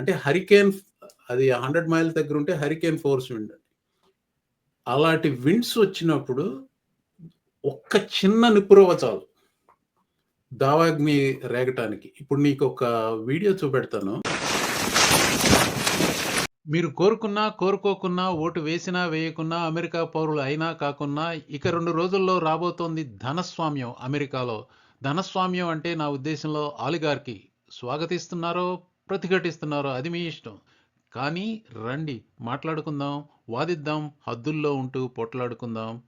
అంటే హరికేన్ అది hundred mile దగ్గర ఉంటే హరికేన్ ఫోర్స్ విండ్ అలాంటి విండ్స్ వచ్చినప్పుడు ఒక్క చిన్న నిపురవ చాలు. దావాగ్ని రేగటానికి. ఇప్పుడు నీకు ఒక వీడియో చూపెడతాను. మీరు కోరుకున్నా కోరుకోకున్నా ఓటు వేసినా వేయకున్నా అమెరికా పౌరులు అయినా కాకున్నా ఇక రెండు రోజుల్లో రాబోతోంది ధనస్వామ్యం అమెరికాలో. ధనస్వామ్యం అంటే నా ఉద్దేశంలో ఆలిగార్కి స్వాగతిస్తున్నారో ప్రతిఘటిస్తున్నారో అది మీ ఇష్టం. కానీ రండి మాట్లాడుకుందాం వాదిద్దాం హద్దుల్లో ఉంటూ పొట్లాడుకుందాం.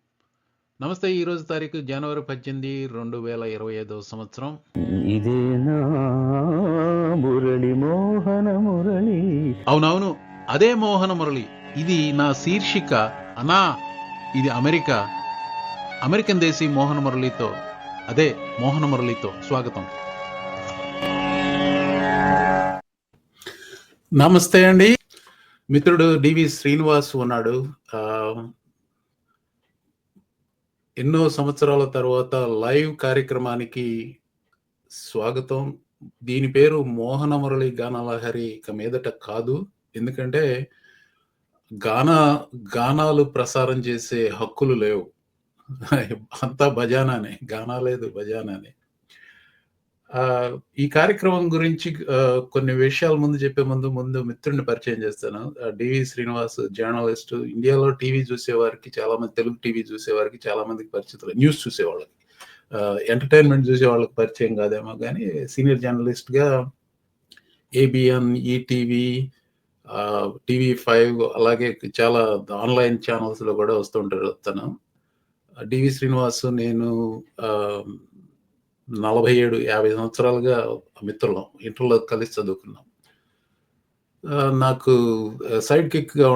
నమస్తే ఈరోజు తారీఖు జనవరి పద్దెనిమిది రెండు వేల ఇరవై ఐదవ సంవత్సరం. ఇదేనా మురళి మోహన మురళి. అవునవును అదే మోహన మురళి. ఇది నా శీర్షిక. అనా ఇది అమెరికా. అమెరికన్ దేశీ మోహన మురళితో అదే మోహన మురళితో స్వాగతం. నమస్తే అండి. మిత్రుడు డివి శ్రీనివాస్ ఉన్నాడు. ఆ, ఎన్నో సంవత్సరాల తర్వాత లైవ్ కార్యక్రమానికి స్వాగతం. దీని పేరు మోహన మురళి గానలహరి ఇక మీదట కాదు. ఎందుకంటే గాన గానాలు ప్రసారం చేసే హక్కులు లేవు. అంతా భజానానే గానా లేదు భజానానే. ఈ కార్యక్రమం గురించి కొన్ని విషయాల ముందు చెప్పే ముందు ముందు మిత్రుడిని పరిచయం చేస్తాను. డివి శ్రీనివాస్ జర్నలిస్ట్ ఇండియాలో టీవీ చూసేవారికి చాలా మంది తెలుగు టీవీ చూసేవారికి చాలా మందికి పరిచితులు న్యూస్ చూసేవాళ్ళకి. ఎంటర్టైన్మెంట్ చూసే వాళ్ళకి పరిచయం కాదేమో కానీ సీనియర్ జర్నలిస్ట్గా ఏబిఎన్ ఈటీవీ టీవీ ఫైవ్ అలాగే చాలా ఆన్లైన్ ఛానల్స్లో కూడా వస్తుంటారు తను. డివి శ్రీనివాస్ నేను నలభై ఏడు యాభై సంవత్సరాలుగా మిత్రులం ఇంటర్లో కలిసి చదువుకున్నాం. నాకు సైడ్ కిక్గా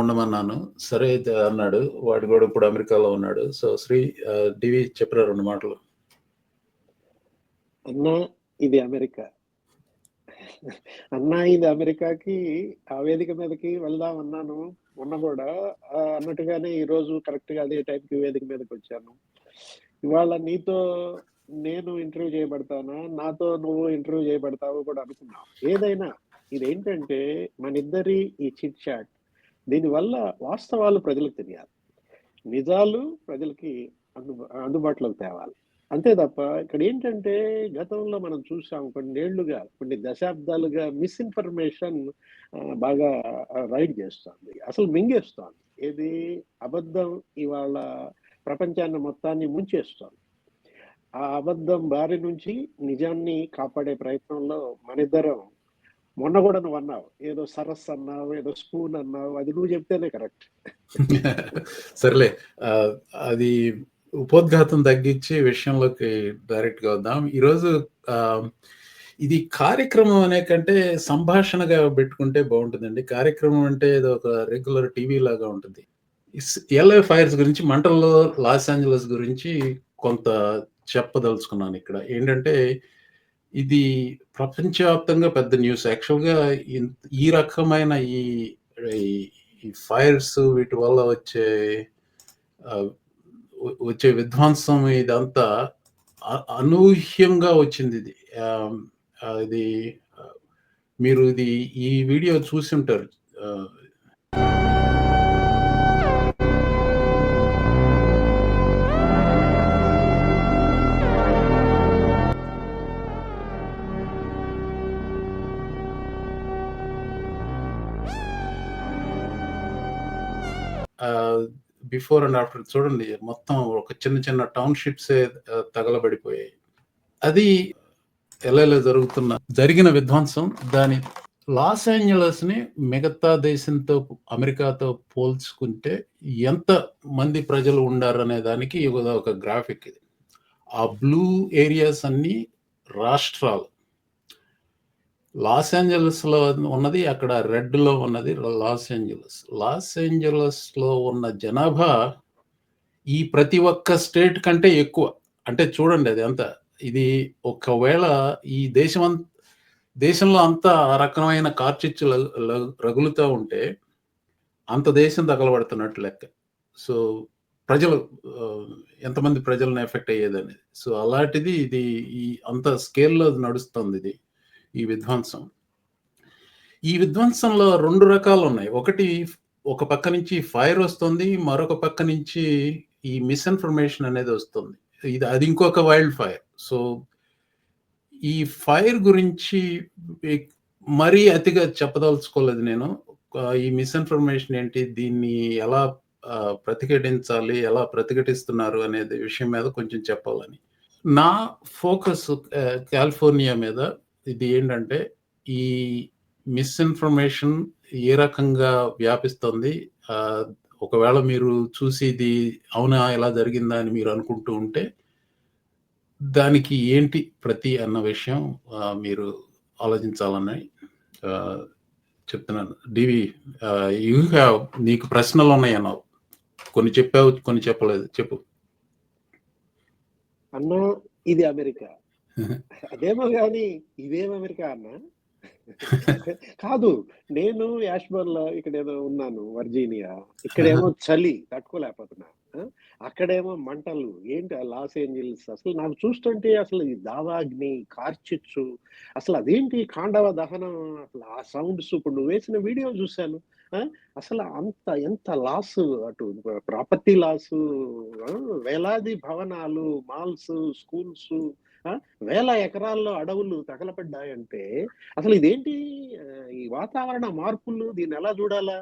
ఉండమన్నాను. సరే అయితే అన్నాడు. వాడు కూడా ఇప్పుడు అమెరికాలో ఉన్నాడు. సో శ్రీ డివి చెప్పిన రెండు మాటలు. అన్నా ఇది అమెరికా. అన్నా ఇది అమెరికాకి ఆ వేదిక మీదకి వెళ్దాం అన్నాను. ఉన్న కూడా అన్నట్టుగానే ఈ రోజు కరెక్ట్గా అదే టైంకి వేదిక మీదకి వచ్చాను. ఇవాళ నీతో నేను ఇంటర్వ్యూ చేయబడతానా? నాతో నువ్వు ఇంటర్వ్యూ చేయబడతావు కూడా అనుకున్నాం. ఏదైనా ఇదేంటంటే మన ఇద్దరి ఈ చిట్ చాట్. దీనివల్ల వాస్తవాలు ప్రజలకు తెలియాలి. నిజాలు ప్రజలకి అందు అందుబాటులోకి తేవాలి. అంతే తప్ప ఇక్కడ ఏంటంటే గతంలో మనం చూసాం కొన్నేళ్ళుగా కొన్ని దశాబ్దాలుగా మిస్ఇన్ఫర్మేషన్ బాగా రైడ్ చేస్తుంది. అసలు మింగేస్తోంది. ఏది అబద్ధం ఇవాళ ప్రపంచాన్ని మొత్తాన్ని ముంచేస్తోంది. ఆ అబద్ధం బారి నుంచి నిజాన్ని కాపాడే ప్రయత్నంలో మనిద్దరం మొన్న కూడా నువ్వు అన్నావు ఏదో సరస్సు అన్నావు ఏదో స్పూన్ అన్నావు అది నువ్వు చెప్తేనే కరెక్ట్. సర్లే అది ఉపోద్ఘాతం తగ్గించి విషయంలోకి డైరెక్ట్గా వద్దాం. ఈరోజు ఇది కార్యక్రమం అనే కంటే సంభాషణగా పెట్టుకుంటే బాగుంటుందండి. కార్యక్రమం అంటే ఇది ఒక రెగ్యులర్ టీవీ లాగా ఉంటుంది. ఎల్ఏ ఫైర్స్ గురించి మంటల్లో లాస్ ఏంజలస్ గురించి కొంత చెప్పదలుచుకున్నాను ఇక్కడ. ఏంటంటే ఇది ప్రపంచవ్యాప్తంగా పెద్ద న్యూస్. యాక్చువల్గా ఈ రకమైన ఈ ఈ- ఫైర్స్ వీటి వల్ల వచ్చే వచ్చే విధ్వంసం ఇదంతా అనూహ్యంగా వచ్చింది ఇది. ఇది మీరు ఇది ఈ వీడియో చూసి ఉంటారు. బిఫోర్ అండ్ ఆఫ్టర్ చూడండి మొత్తం ఒక చిన్న చిన్న టౌన్షిప్స్ తగలబడిపోయాయి. అది ఎలా జరుగుతున్న జరిగిన విధ్వంసం దాని లాస్ ఏంజలస్ని మిగతా దేశంతో అమెరికాతో పోల్చుకుంటే ఎంత మంది ప్రజలు ఉండారు అనే దానికి ఒక గ్రాఫిక్ ఇది. ఆ బ్లూ ఏరియాస్ అన్ని రాష్ట్రాలు. లాస్ ఏంజలస్లో ఉన్నది అక్కడ రెడ్లో ఉన్నది లాస్ ఏంజలస్. లాస్ ఏంజలస్లో ఉన్న జనాభా ఈ ప్రతి ఒక్క స్టేట్ కంటే ఎక్కువ. అంటే చూడండి అది అంత ఇది ఒకవేళ ఈ దేశం అంత దేశంలో అంతా ఆ రకమైన కార్చిచ్చు రగులుతూ ఉంటే అంత దేశం తగలబడుతున్నట్టు లెక్క. సో ప్రజలు ఎంతమంది ప్రజలను ఎఫెక్ట్ అయ్యేది అనేది సో అలాంటిది ఇది ఈ అంత స్కేల్లో నడుస్తుంది ఇది. ఈ విధ్వంసం ఈ విధ్వంసంలో రెండు రకాలు ఉన్నాయి ఒకటి ఒక పక్క నుంచి ఫైర్ వస్తుంది. మరొక పక్క నుంచి ఈ మిస్‌ఇన్ఫర్మేషన్ అనేది వస్తుంది. ఇది అది ఇంకొక వైల్డ్ ఫైర్. సో, ఈ ఫైర్ గురించి మరీ అతిగా చెప్పదలుచుకోలేదు నేను. ఈ మిస్‌ఇన్ఫర్మేషన్ ఏంటి? దీన్ని ఎలా ప్రతిఘటించాలి? ఎలా ప్రతిఘటిస్తున్నారు? అనేది విషయం మీద కొంచెం చెప్పాలని. నా ఫోకస్ కాలిఫోర్నియా మీద ఇది ఏంటంటే, ఈ మిస్‌ఇన్ఫర్మేషన్ ఏ రకంగా వ్యాపిస్తుంది? ఒకవేళ మీరు చూసి ఇది అవునా? ఇలా జరిగిందా? అని మీరు అనుకుంటూ ఉంటే దానికి ఏంటి ప్రతి అన్న విషయం మీరు ఆలోచించాలని చెప్తున్నాను. డివి యూ హ్యావ్ నీకు అన్నావు కొన్ని చెప్పావు, కొన్ని చెప్పలేదు. చెప్పు. అన్నా ఇది అమెరికా. అదేమో కానీ ఇదేం అమెరికా అన్నా? కాదు. నేను యాష్‌బర్న్‌లో ఇక్కడేదో ఉన్నాను వర్జీనియా. ఇక్కడేమో చలి తట్టుకోలేకపోతున్నా. అక్కడేమో మంటలు. ఏంటి లాస్ ఏంజెల్స్ అసలు నాకు చూస్తుంటే అసలు ఈ దావాగ్ని, కార్చిచ్చు అసలు అదేంటి కాండవ దహనం అసలు ఆ సౌండ్స్ ఇప్పుడు నువ్వేసిన వీడియో చూసాను. ఆ! అసలు అంత ఎంత లాస్ అటు ప్రాపర్టీ లాస్ వేలాది భవనాలు, మాల్స్, స్కూల్స్ వేల ఎకరాల్లో అడవులు తగలబడ్డాయంటే అసలు ఇదేంటి ఈ వాతావరణ మార్పులు దీన్ని ఎలా చూడాలా?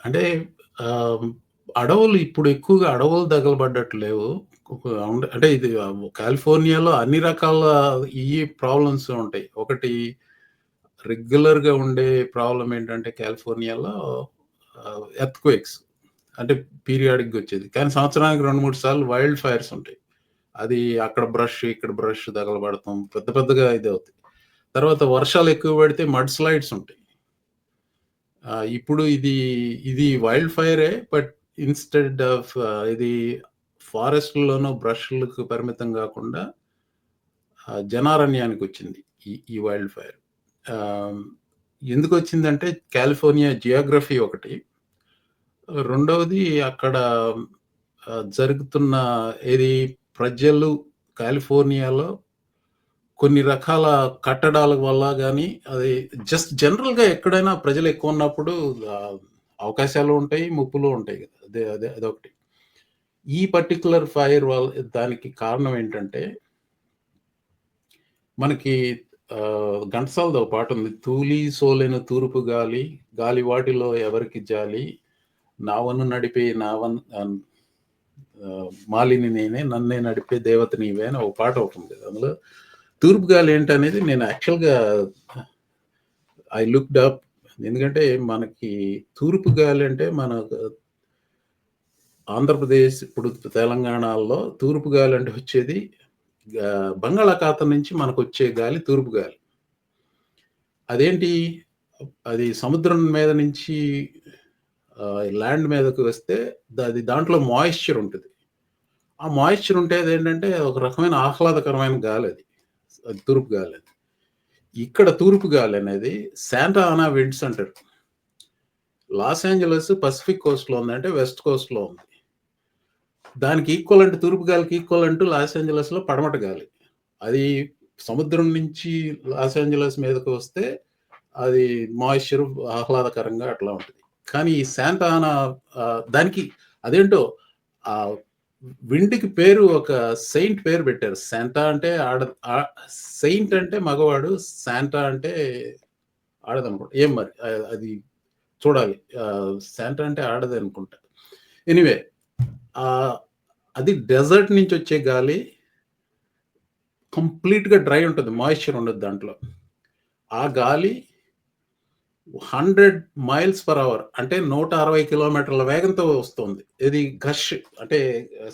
అంటే అడవులు ఇప్పుడు ఎక్కువగా అడవులు తగలబడ్డట్టు లేవు. అంటే ఇది కాలిఫోర్నియాలో అన్ని రకాల ఈ ప్రాబ్లమ్స్ ఉంటాయి. ఒకటి రెగ్యులర్‌గా ఉండే ప్రాబ్లం ఏంటంటే కాలిఫోర్నియాలో ఎర్త్ క్వేక్స్ అంటే పీరియాడిక్‌గా వచ్చేది. కానీ సంవత్సరానికి 2, 3 సార్లు వైల్డ్ ఫైర్స్ ఉంటాయి. అది అక్కడ బ్రష్, ఇక్కడ బ్రష్ తగలబడతాం. పెద్ద పెద్దగా ఇది అవుతాయి తర్వాత వర్షాలు ఎక్కువ పడితే మడ్ స్లైడ్స్ ఉంటాయి. ఇప్పుడు ఇది ఇది వైల్డ్ ఫైరే. బట్ ఇన్‌స్టెడ్ ఆఫ్ ఇది ఫారెస్ట్లోనూ బ్రష్‌లకు పరిమితం కాకుండా జనారణ్యానికి వచ్చింది ఈ ఈ వైల్డ్ ఫైర్. ఎందుకు వచ్చిందంటే కాలిఫోర్నియా జియోగ్రఫీ ఒకటి. రెండవది అక్కడ జరుగుతున్న ఏది ప్రజలు కాలిఫోర్నియాలో కొన్ని రకాల కట్టడాల వల్ల కానీ అది జస్ట్ జనరల్‌గా ఎక్కడైనా ప్రజలు ఎక్కువ ఉన్నప్పుడు అవకాశాలు ఉంటాయి, ముప్పులు ఉంటాయి కదా! అదే అదే అదొకటి. ఈ పర్టికులర్ ఫైర్ వల్ల దానికి కారణం ఏంటంటే మనకి ఘంటసాలతో పాటు ఉంది తూలి సోలెను తూర్పు గాలి, గాలివాటిలో ఎవరికి జాలి, నావను నడిపే నావన్ మాలిని నేనే, నన్నే నడిపే దేవత నీవే అని ఒక పాట ఒకటుంది. అందులో తూర్పు గాలి ఏంటనేది నేను యాక్చువల్‌గా ఐ లుక్డ్ అప్. ఎందుకంటే మనకి తూర్పు గాలి అంటే మన ఆంధ్రప్రదేశ్, ఇప్పుడు తెలంగాణలో తూర్పు గాలి అంటే వచ్చేది బంగాళాఖాతం నుంచి మనకొచ్చే గాలి తూర్పు గాలి. అదేంటి? అది సముద్రం మీద నుంచి ల్యాండ్ మీదకు వస్తే అది దాంట్లో మాయిశ్చర్ ఉంటుంది ఆ మాయిశ్చర్ ఉంటేదేంటంటే ఒక రకమైన ఆహ్లాదకరమైన గాలి అది తూర్పు గాలి. అది ఇక్కడ తూర్పు గాలి అనేది శాంటా అనా విండ్స్ అంటారు. లాస్ ఏంజలస్ పసిఫిక్ కోస్ట్‌లో ఉంది. అంటే వెస్ట్ కోస్ట్‌లో ఉంది. దానికి ఈక్వల్ అంటే తూర్పు గాలికి ఈక్వల్ అంటూ లాస్ ఏంజలస్‌లో పడమట గాలి. అది సముద్రం నుంచి లాస్ ఏంజలస్ మీదకు వస్తే అది మాయిశ్చర్ ఆహ్లాదకరంగా అట్లా ఉంటుంది కానీ ఈ దానికి అదేంటో ఆ వింటికి పేరు ఒక సెయింట్ పేరు పెట్టారు. శాంతా అంటే ఆడ సెయింట్ అంటే మగవాడు. శాంటా అంటే ఆడదనుకుంటా. ఏం మరి అది చూడాలి. శాంతా శాంటా అంటే ఆడది అనుకుంటా. ఎనీవే అది డెజర్ట్ నుంచి వచ్చే గాలి కంప్లీట్‌గా డ్రై ఉంటుంది మాయిశ్చర్ ఉండదు దాంట్లో. ఆ గాలి 100 మైల్స్ పర్ అవర్ అంటే 160 కిలోమీటర్ల వేగంతో వస్తుంది. ఇది గష్ అంటే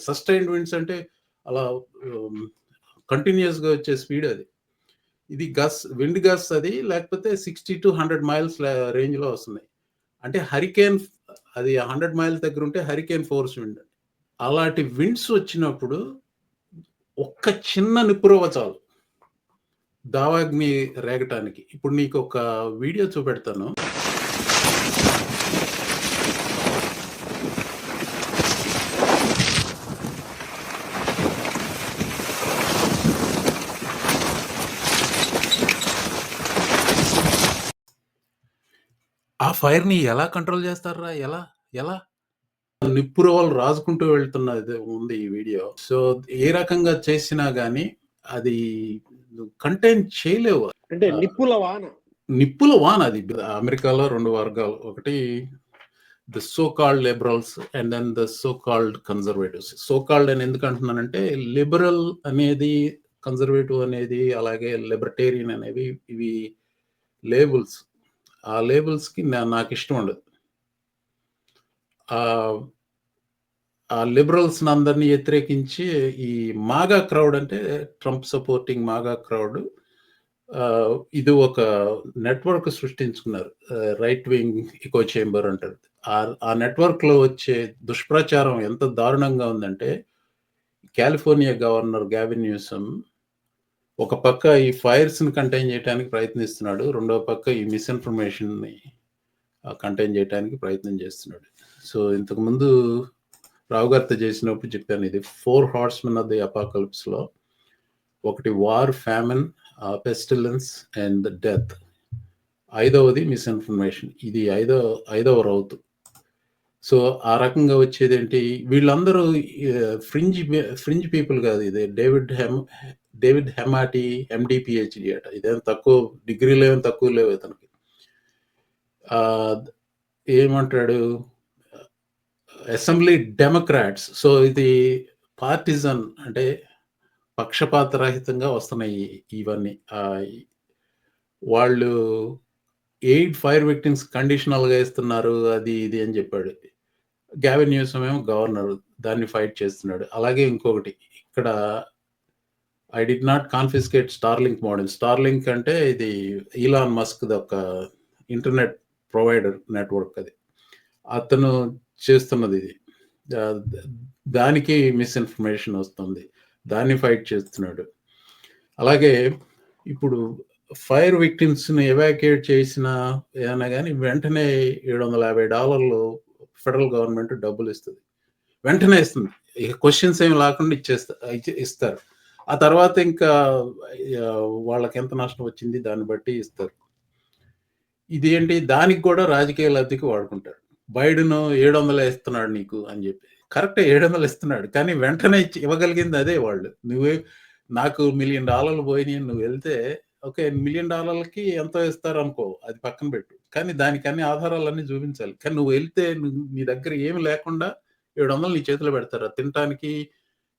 సస్టైన్డ్ విండ్స్ అంటే అలా కంటిన్యూస్గా కంటిన్యూయస్‌గా వచ్చే స్పీడ్ అది. ఇది గస్ విండ్ గస్ అది లేకపోతే 60-100 మైల్స్ రేంజ్‌లో వస్తున్నాయి. అంటే హరికేన్ అది 100 మైల్స్ దగ్గర ఉంటే హరికేన్ ఫోర్స్ విండ్. అలాంటి విండ్స్ వచ్చినప్పుడు ఒక్క చిన్న నిప్పురవ్వ చాలు. దావాగ్ని రేగటానికి. ఇప్పుడు నీకొక వీడియో చూపెడతాను. ఆ ఫైర్‌ని ఎలా కంట్రోల్ చేస్తారా ఎలా? ఎలా? నిప్పురూ వాళ్ళు రాసుకుంటూ వెళ్తున్నది ఉంది ఈ వీడియో. సో, ఏ రకంగా చేసినా కానీ అది కంటైన్ చేయలేవు. అంటే! నిప్పుల వాన. నిప్పుల వాన అది. అమెరికాలో 2 వర్గాలు. ఒకటి the so called liberals and then the so called conservatives. So called అని ఎందుకు అంటున్నానంటే లిబరల్ అనేది, కన్జర్వేటివ్ అనేది, అలాగే లిబర్టేరియన్ అనేవి ఇవి లేబుల్స్. ఆ లేబుల్స్‌కి నా నాకిష్టం ఉండదు. ఆ లిబరల్స్‌ని అందరిని వ్యతిరేకించి ఈ మాగా క్రౌడ్ అంటే ట్రంప్ సపోర్టింగ్ మాగా క్రౌడ్ ఇది ఒక నెట్వర్క్ సృష్టించుకున్నారు. రైట్ వింగ్ ఇకో చేంబర్ అంటారు. ఆ ఆ నెట్వర్క్‌లో వచ్చే దుష్ప్రచారం ఎంత దారుణంగా ఉందంటే కాలిఫోర్నియా గవర్నర్ గ్యావిన్ న్యూసమ్ ఒక పక్క ఈ ఫైర్స్‌ని కంటైన్ చేయడానికి ప్రయత్నిస్తున్నాడు. రెండవ పక్క ఈ మిస్‌ఇన్ఫర్మేషన్‌ని కంటైన్ చేయడానికి ప్రయత్నం చేస్తున్నాడు. సో, ఇంతకుముందు రావు గారితో చేసినప్పుడు చెప్పాను ఇది ఫోర్ హార్స్‌మెన్ ఆఫ్ ది అపోకలిప్స్‌లో ఒకటి war, famine pestilence and death. ఐదవది మిస్‌ఇన్ఫర్మేషన్. ఇది ఐదో ఐదవ రౌతు. సో, ఆ రకంగా వచ్చేదేంటి వీళ్ళందరూ ఫ్రింజ్ ఫ్రింజ్ పీపుల్ కాదు ఇది. డేవిడ్ హెమ్ డేవిడ్ హెమాటి ఎండిపిహెచ్డి అట. ఇదేం తక్కువ డిగ్రీలేం తక్కువ లేవు ఇతనికి. ఏమంటాడు అసెంబ్లీ డెమోక్రాట్స్. సో, ఇది పార్టిజన్ అంటే పక్షపాత రహితంగా వస్తున్నాయి ఇవన్నీ. వాళ్ళు ఎయిట్ ఫైర్ విక్టిమ్స్ కండిషనల్‌గా ఇస్తున్నారు. అది ఇది అని చెప్పాడు. గ్యావిన్ న్యూసం ఏమో గవర్నర్. దాన్ని ఫైట్ చేస్తున్నాడు. అలాగే ఇంకొకటి ఇక్కడ I did not confiscate Starlink model Starlink అంటే ఇది ఇలాన్ మస్క్‌ది ఒక ఇంటర్నెట్ ప్రొవైడర్ నెట్వర్క్ అది. అతను చేస్తున్నది ఇది. దానికి మిస్‌ఇన్ఫర్మేషన్ వస్తుంది. దాన్ని ఫైట్ చేస్తున్నాడు. అలాగే ఇప్పుడు ఫైర్ విక్టిమ్స్‌ని ఎవాక్యుయేట్ చేసిన ఏదైనా కానీ వెంటనే $750 ఫెడరల్ గవర్నమెంట్ డబ్బులు ఇస్తుంది వెంటనే ఇస్తుంది. ఇక క్వశ్చన్స్ ఏమి లేకుండా ఇచ్చేస్తా ఇస్తారు. ఆ తర్వాత ఇంకా వాళ్ళకి ఎంత నష్టం వచ్చింది దాన్ని బట్టి ఇస్తారు. ఇదేంటి దానికి కూడా రాజకీయ లబ్ధికి వాడుకుంటారు. బైడెన్ 700 ఇస్తున్నాడు నీకు అని చెప్పి. కరెక్ట్ ఏడు వందలు ఇస్తున్నాడు. కానీ వెంటనే ఇవ్వగలిగింది అదే వాళ్ళు. నువ్వే నాకు $1,000,000 పోయినాయి నువ్వు వెళ్తే ఓకే. $1,000,000కి ఎంతో ఇస్తారనుకో అది పక్కన పెట్టు. కానీ దానికన్నీ ఆధారాలన్నీ చూపించాలి. కానీ నువ్వు వెళ్తే నువ్వు నీ దగ్గర ఏమి లేకుండా 700 నీ చేతిలో పెడతారు. తినటానికి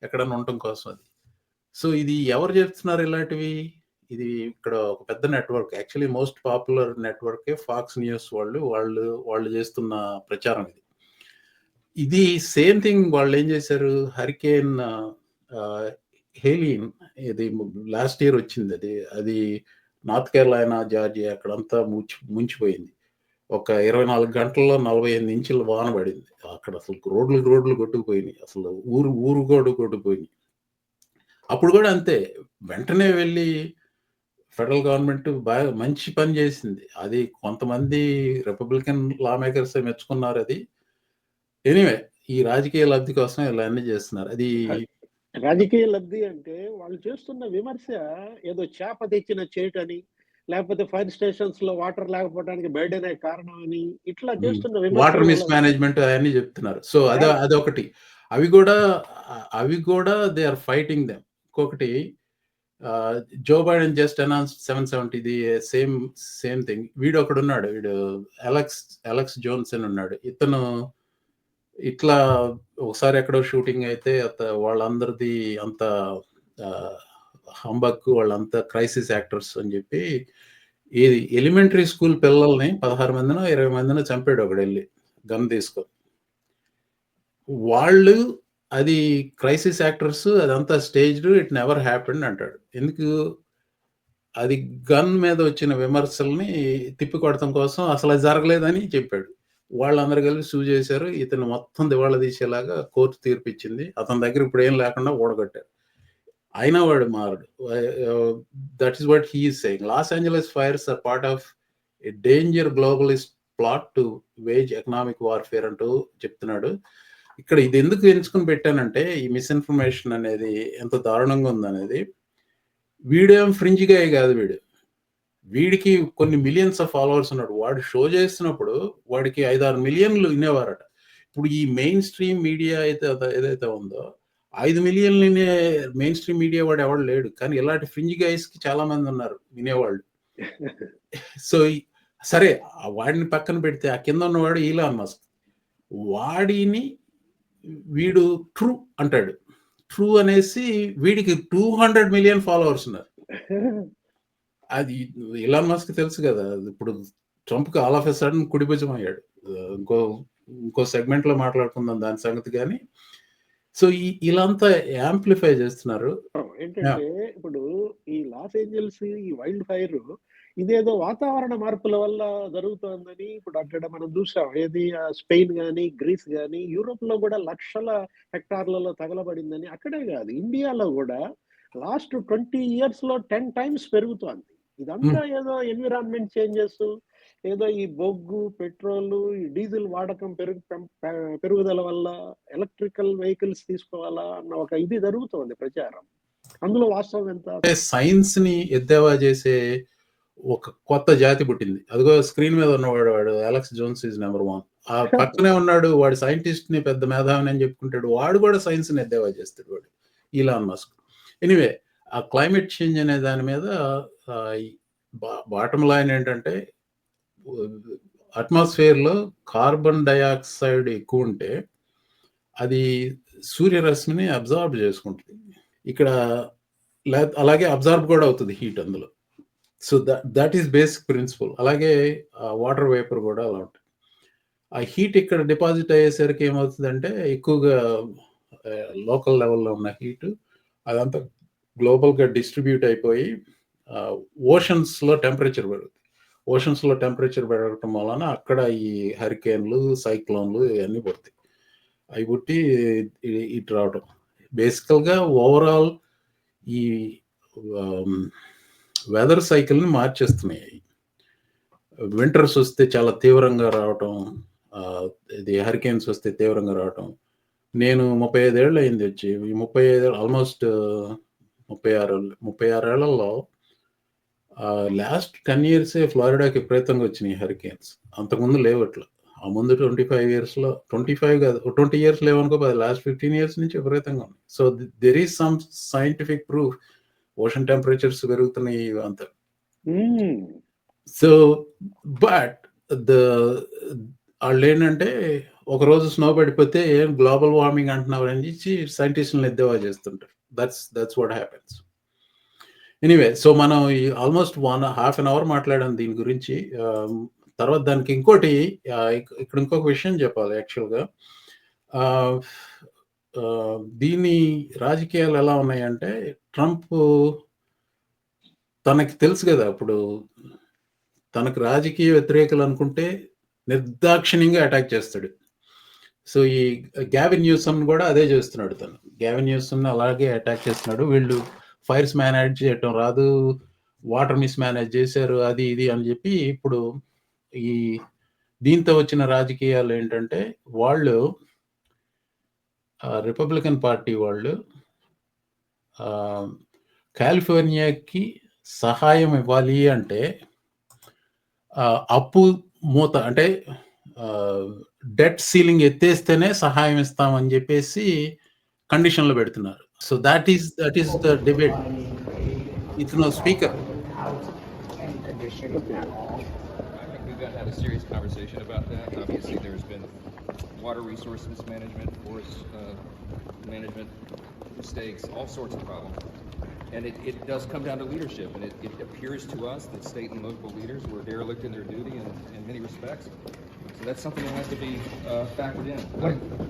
ఎక్కడన్నా ఉండటం కోసం అది. సో, ఇది ఎవరు చెప్తున్నారు ఇలాంటివి? ఇది ఇక్కడ ఒక పెద్ద నెట్వర్క్. యాక్చువల్లీ మోస్ట్ పాపులర్ నెట్వర్కే ఫాక్స్ న్యూస్ వాళ్ళు. వాళ్ళు వాళ్ళు చేస్తున్న ప్రచారం ఇది. ఇది సేమ్ థింగ్ వాళ్ళు ఏం చేశారు హరికేన్ ఆహ్, హేలీన్ ఇది లాస్ట్ ఇయర్ వచ్చింది అది అది నార్త్ కేరళైనా, జార్జియా అక్కడంతా ముంచి ముంచిపోయింది. ఒక 24 గంటల్లో 48 ఇంచుల వాన పడింది. అక్కడ అసలు రోడ్లు రోడ్లు కొట్టుకుపోయినాయి. అసలు ఊరు ఊరు కూడా కొట్టుకుపోయినాయి. అప్పుడు కూడా అంతే. వెంటనే వెళ్ళి ఫెడరల్ గవర్నమెంట్ బాగా మంచి పని చేసింది. అది కొంతమంది రిపబ్లికన్ లా మేకర్సే మెచ్చుకున్నారది. ఎనీవే ఈ రాజకీయ లబ్ధి కోసం ఇలా అన్నీ చేస్తున్నారు. అది రాజకీయ లబ్ధి అంటే వాళ్ళు చేస్తున్న విమర్శ ఏదో చేప తెచ్చిన చేటని, లేకపోతే ఫైర్ స్టేషన్స్‌లో వాటర్ లేకపోవడానికి బైడెనే కారణం అని ఇట్లా. చేస్తున్న వాటర్ మిస్ మేనేజ్‌మెంట్ అయన్నీ చెప్తున్నారు. సో, అద. అదొకటి. అవి కూడా అవి కూడా దే ఆర్ ఫైటింగ్ దెమ్. ఇంకొకటి Joe Biden just announced 770 the same same thing. వీడు ఒకడున్నాడు వీడు అలెక్స్ అలెక్స్ జోన్స్ అని ఉన్నాడు. ఇతను ఇట్లా ఒకసారి ఎక్కడో షూటింగ్ అయితే అత వాళ్ళందరిది అంత హంబక్ వాళ్ళంతా క్రైసిస్ యాక్టర్స్ అని చెప్పి ఇది ఎలిమెంటరీ స్కూల్ పిల్లల్ని 16 మందినో, 20 మందినో చంపాడు ఒకడెళ్ళి గన్ తీసుకొని. వాళ్ళు అది క్రైసిస్ యాక్టర్స్ అదంతా స్టేజ్డ్ ఇట్ నెవర్ హ్యాపెండ్ అంటాడు. ఎందుకు? అది గన్ మీద వచ్చిన విమర్శల్ని తిప్పికొడటం కోసం అసలు అది జరగలేదని చెప్పాడు. వాళ్ళందరూ కలిపి సూ చేశారు. ఇతను మొత్తం దివాళా తీసేలాగా కోర్టు తీర్పిచ్చింది. అతని దగ్గర ఇప్పుడు ఏం లేకుండా ఓడగట్టారు అయినా వాడు మారడు. That is what he's is Los Angeles fires are part of a danger globalist plot to wage economic warfare అంటూ చెప్తున్నాడు. ఇక్కడ ఇది ఎందుకు ఎంచుకొని పెట్టానంటే ఈ మిస్‌ఇన్ఫర్మేషన్ అనేది ఎంత దారుణంగా ఉందనేది. వీడేం ఫ్రింజ్ గాయ్ కాదు వీడు. వీడికి కొన్ని మిలియన్స్ ఆఫ్ ఫాలోవర్స్ ఉన్నాడు. వాడు షో చేస్తున్నప్పుడు వాడికి ఐదారు మిలియన్లు వినేవారట ఇప్పుడు ఈ మెయిన్ స్ట్రీమ్ మీడియా అయితే ఏదైతే ఉందో ఐదు మిలియన్లు వినే మెయిన్ స్ట్రీమ్ మీడియా వాడు ఎవడు లేడు. కానీ ఇలాంటి ఫ్రింజ్ గైస్కి చాలా మంది ఉన్నారు వినేవాళ్ళు సో సరే వాడిని పక్కన పెడితే ఆ కింద ఉన్నవాడు ఈలాన్ మస్క్ వాడిని వీడు ట్రూ అంటాడు. ట్రూ అనేసి వీడికి టూ హండ్రెడ్ మిలియన్ ఫాలోవర్స్ ఉన్నారు. అది ఇలాన్ మస్క్ తెలుసు కదా. ఇప్పుడు ట్రంప్కి ఆల్ ఆఫ్ ఎ సడన్ కుడిభుజం అయ్యాడు ఇంకో ఇంకో సెగ్మెంట్లో మాట్లాడుకుందాం దాని సంగతి కానీ సో ఈ ఇలాంతా యాంప్లిఫై చేస్తున్నారు. ఏంటంటే ఇప్పుడు ఈ లాస్ ఏంజల్స్ ఈ వైల్డ్ ఫైర్ ఇదేదో వాతావరణ మార్పుల వల్ల జరుగుతోందని ఇప్పుడు అక్కడ మనం చూసాం. ఏది స్పెయిన్ గానీ గ్రీస్ గానీ యూరోప్లో కూడా లక్షల హెక్టార్లలో తగలబడిందని అక్కడే కాదు. ఇండియాలో కూడా లాస్ట్ ట్వంటీ ఇయర్స్లో టెన్ టైమ్స్ పెరుగుతోంది. ఇదంతా ఏదో ఎన్విరాన్మెంట్ చేంజెస్ ఏదో ఈ బొగ్గు పెట్రోల్ ఈ డీజిల్ వాడకం పెరుగు పెరుగుదల వల్ల ఎలక్ట్రికల్ వెహికల్స్ తీసుకోవాలా అన్న ఒక ఇది జరుగుతోంది ప్రచారం. అందులో వాస్తవం ఎంత? సైన్స్ని ఎద్దేవా చేసే ఒక కొత్త జాతి పుట్టింది. అదిగో స్క్రీన్ మీద ఉన్నవాడు వాడు Alex Jones is number one. ఆ పక్కనే ఉన్నాడు వాడు సైంటిస్ట్ని పెద్ద మేధావిని అని చెప్పుకుంటాడు. వాడు కూడా సైన్స్ని ఎద్దేవా చేస్తాడు వాడు ఈలాన్ మస్క్. ఎనివే ఆ క్లైమేట్ చేంజ్ అనే దాని మీద బాటమ్ లైన్ ఏంటంటే అట్మాస్ఫియర్లో కార్బన్ డయాక్సైడ్ ఎక్కువ ఉంటే అది సూర్యరశ్మిని అబ్జార్బ్ చేసుకుంటుంది. ఇక్కడ లే- అలాగే అబ్జార్బ్ కూడా అవుతుంది హీట్ అందులో. So that is basic principle అలాగే వాటర్ వేపర్ కూడా అలా ఉంటుంది. ఆ హీట్ ఇక్కడ డిపాజిట్ అయ్యేసరికి ఏమవుతుందంటే ఎక్కువగా లోకల్ లెవెల్లో ఉన్న హీట్ అదంతా గ్లోబల్గా డిస్ట్రిబ్యూట్ అయిపోయి ఓషన్స్లో టెంపరేచర్ పెరుగుతుంది. ఓషన్స్లో టెంపరేచర్ పెరగటం వలన అక్కడ ఈ హరికేన్లు సైక్లోన్లు ఇవన్నీ పుడతాయి. అవి పుట్టి ఇటు రావడం బేసికల్గా ఓవరాల్ ఈ వెదర్ సైకిల్ని మార్చేస్తున్నాయి. వింటర్స్ వస్తే చాలా తీవ్రంగా రావటం ఇది హరికేన్స్ వస్తే తీవ్రంగా రావటం. నేను ముప్పై ఐదేళ్ళు అయింది వచ్చి ఈ ముప్పై ఐదు ఆల్మోస్ట్ ముప్పై ఆరు ముప్పై ఆరేళ్ళలో లాస్ట్ టెన్ ఇయర్సే ఫ్లారిడాకి విపరీతంగా వచ్చినాయి హరికేన్స్ అంతకుముందు లేవు అట్లా. ఆ ముందు ట్వంటీ ఫైవ్ ఇయర్స్లో ట్వంటీ ఫైవ్ కాదు ట్వంటీ ఇయర్స్ లేవనుకో లాస్ట్ ఫిఫ్టీన్ ఇయర్స్ నుంచి విపరీతంగా ఉన్నాయి so there is some scientific proof ocean temperatures పెరుగుతున్నాయి అంత. సో బట్ ద వాళ్ళు ఏంటంటే ఒక రోజు స్నో పడిపోతే ఏం గ్లోబల్ వార్మింగ్ అంటున్నారు అని ఇచ్చి సైంటిస్టులను ఎద్దేవా చేస్తుంటారు. That's that's what happens anyway so మనం almost one half an hour మాట్లాడాం దీని గురించి. Um, తర్వాత దానికి ఇంకోటి uh, ఇక్- ఇక్కడ ఇంకొక విషయం చెప్పాలి యాక్చువల్గా దీని రాజకీయాలు ఎలా ఉన్నాయంటే ట్రంప్ తనకి తెలుసు కదా అప్పుడు తనకు రాజకీయ వ్యతిరేకులు అనుకుంటే నిర్దాక్షిణ్యంగా అటాక్ చేస్తాడు. సో ఈ గ్యావిన్ న్యూసమ్ కూడా అదే చేస్తున్నాడు తను. గ్యావిన్ న్యూసమ్ అలాగే అటాక్ చేస్తున్నాడు. వీళ్ళు ఫైర్స్ మేనేజ్ చేయటం రాదు వాటర్ మిస్ మేనేజ్ చేశారు అది ఇది అని చెప్పి ఇప్పుడు ఈ దీంతో వచ్చిన రాజకీయాలు ఏంటంటే వాళ్ళు రిపబ్లికన్ పార్టీ వాళ్ళు కాలిఫోర్నియాకి సహాయం ఇవ్వాలి అంటే అప్పు మూత అంటే డెట్ సీలింగ్ ఎత్తేస్తేనే సహాయం ఇస్తామని చెప్పేసి కండిషన్లో పెడుతున్నారు. So that is that is the debate ఇతను speaker a serious conversation about that. Obviously, there's been water resource mismanagement, forest uh, management mistakes, all sorts of problems. And it, it does come down to leadership, and it, it appears to us that state and local leaders were derelict in their duty in, in many respects. So that's something that has to be uh, factored in.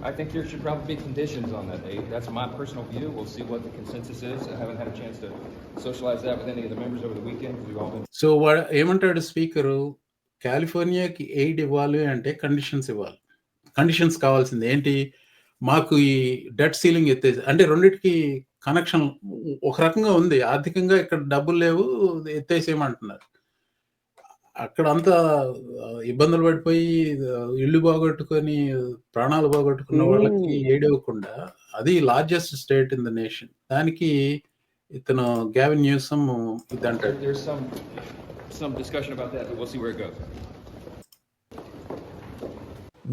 I, I think there should probably be conditions on that, Nate. That's my personal view. We'll see what the consensus is. I haven't had a chance to socialize that with any of the members over the weekend because we've all been so వాడు ఏమంటాడు speaker కాలిఫోర్నియాకి aid ఇవ్వాలి అంటే conditions ఇవ్వాలి conditions కావాల్సింది. ఏంటి? మాకు ఈ డెట్ సీలింగ్ ఎత్తేసి అంటే రెండిటికి కనెక్షన్ ఒక రకంగా ఉంది. ఆర్థికంగా ఇక్కడ డబ్బులు లేవు ఎత్తేసేయమంటున్నారు. అక్కడ అంతా ఇబ్బందులు పడిపోయి ఇల్లు బాగొట్టుకొని ప్రాణాలు బాగొట్టుకున్న వాళ్ళకి ఇవ్వకుండా అది largest state in the nation దానికి ఇతను గ్యావిన్ న్యూసమ్ ఇది There, అంటాడు there's some some discussion about that, but we'll see where it goes.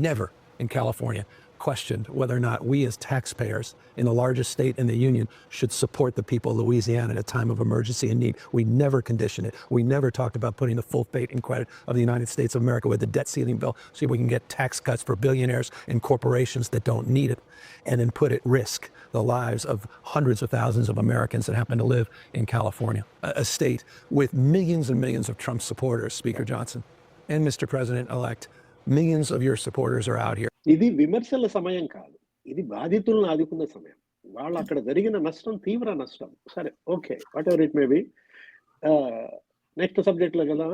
never. In California questioned whether or not we as taxpayers in the largest state in the union should support the people of Louisiana at a time of emergency and need. We never conditioned it. We never talked about putting the full faith and credit of the United States of America with the debt ceiling bill so we can get tax cuts for billionaires and corporations that don't need it and then put at risk the lives of hundreds of thousands of Americans that happen to live in California, a, state with millions and millions of Trump supporters, Speaker Johnson. And Mr. President elect, millions of your supporters are out here. ఇది విమర్శల సమయం కాదు. ఇది బాధితులను ఆదుకునే సమయం. వాళ్ళు అక్కడ జరిగిన నష్టం తీవ్ర నష్టం. సరే okay whatever it may be next సబ్జెక్ట్లో కదా